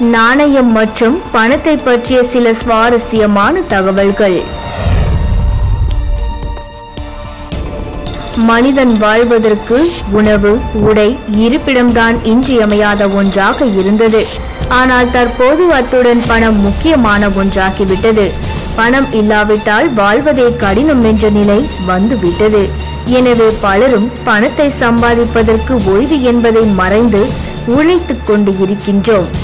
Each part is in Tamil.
நாணயம் மற்றும் பணத்தை பற்றிய சில சுவாரஸ்யமான தகவல்கள். மனிதன் வாழ்வதற்கு உணவு உடை இருப்பிடம்தான் இன்றியமையாத ஒன்றாக இருந்தது. ஆனால் தற்போது அத்துடன் பணம் முக்கியமான ஒன்றாகிவிட்டது. பணம் இல்லாவிட்டால் வாழ்வதே கடினம் என்ற நிலை வந்துவிட்டது. எனவே பலரும் பணத்தை சம்பாதிப்பதற்கு ஓய்வு என்பதை மறைந்து உழைத்துக் கொண்டு இருக்கின்றோம்.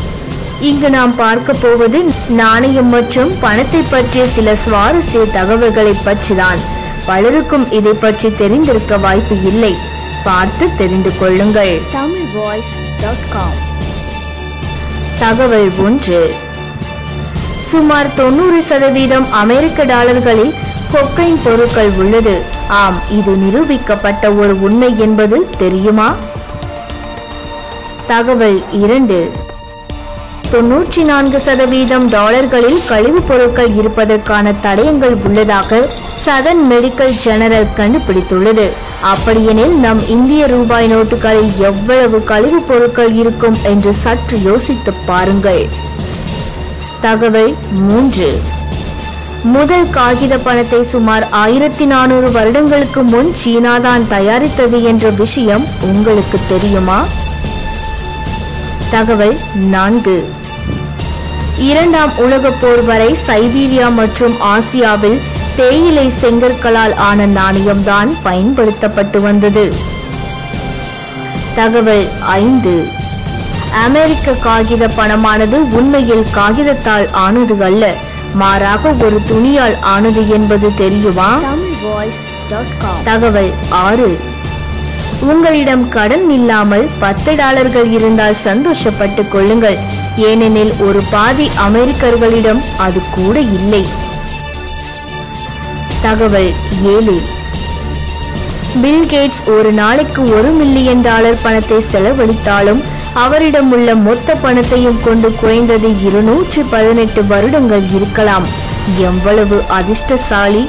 இங்கு நாம் பார்க்க போவது நாணயம் மற்றும் பணத்தை பற்றிய சில சுவாரஸ்ய தகவல்களை பற்றிதான். பலருக்கும் இதை பற்றி தெரிந்திருக்க வாய்ப்பு இல்லை. பார்த்து தெரிந்து கொள்ளுங்கள். Tamil voice dot com. தகவல் ஒன்று. சுமார் தொண்ணூறு சதவீதம் அமெரிக்க டாலர்களில் கொக்கைன் பொருட்கள் உள்ளது. ஆம் இது நிரூபிக்கப்பட்ட ஒரு உண்மை என்பது தெரியுமா? தகவல் இரண்டு. தொன்னூற்றி நான்கு சதவீதம் டாலர்களில் கழிவுப் பொருட்கள் இருப்பதற்கான தடயங்கள் உள்ளதாக சதன் மெடிக்கல் ஜெனரல் கண்டுபிடித்துள்ளது. அப்படியெனில் நம் இந்திய ரூபாய் நோட்டுகளில் எவ்வளவு கழிவுப் பொருட்கள் இருக்கும் என்று சற்று யோசித்து பாருங்கள். தகவல் மூன்று. முதல் காகித பணத்தை சுமார் ஆயிரத்தி நானூறு வருடங்களுக்கு முன் சீனாதான் தயாரித்தது என்ற விஷயம் உங்களுக்கு தெரியுமா? தகவல் நான்கு. இரண்டாம் உலகப் போர் வரை சைபீரியா மற்றும் ஆசியாவில் தேயிலை செங்கற்களால் ஆன நாணயம்தான் பயன்படுத்தப்பட்டு வந்தது. தகவல் ஐந்து. அமெரிக்க காகித பணமானது உண்மையில் காகிதத்தால் ஆனது அல்ல மாறாக ஒரு துணியால் ஆனது என்பது தெரியுமா? தகவல் ஆறு. உங்களிடம் கடன் இல்லாமல் பத்து டாலர்கள் இருந்தால் சந்தோஷப்பட்டு கொள்ளுங்கள். ஏனெனில் ஒரு பாதி அமெரிக்கர்களிடம் அது கூட இல்லை. தகவல் ஏழு. பில் கேட்ஸ் ஒரு நாளைக்கு ஒரு மில்லியன் டாலர் பணத்தை செலவழித்தாலும் அவரிடம் உள்ள மொத்த பணத்தையும் கொண்டு குறைந்தது இருநூற்றி பதினெட்டு வருடங்கள் இருக்கலாம். எவ்வளவு அதிர்ஷ்டசாலி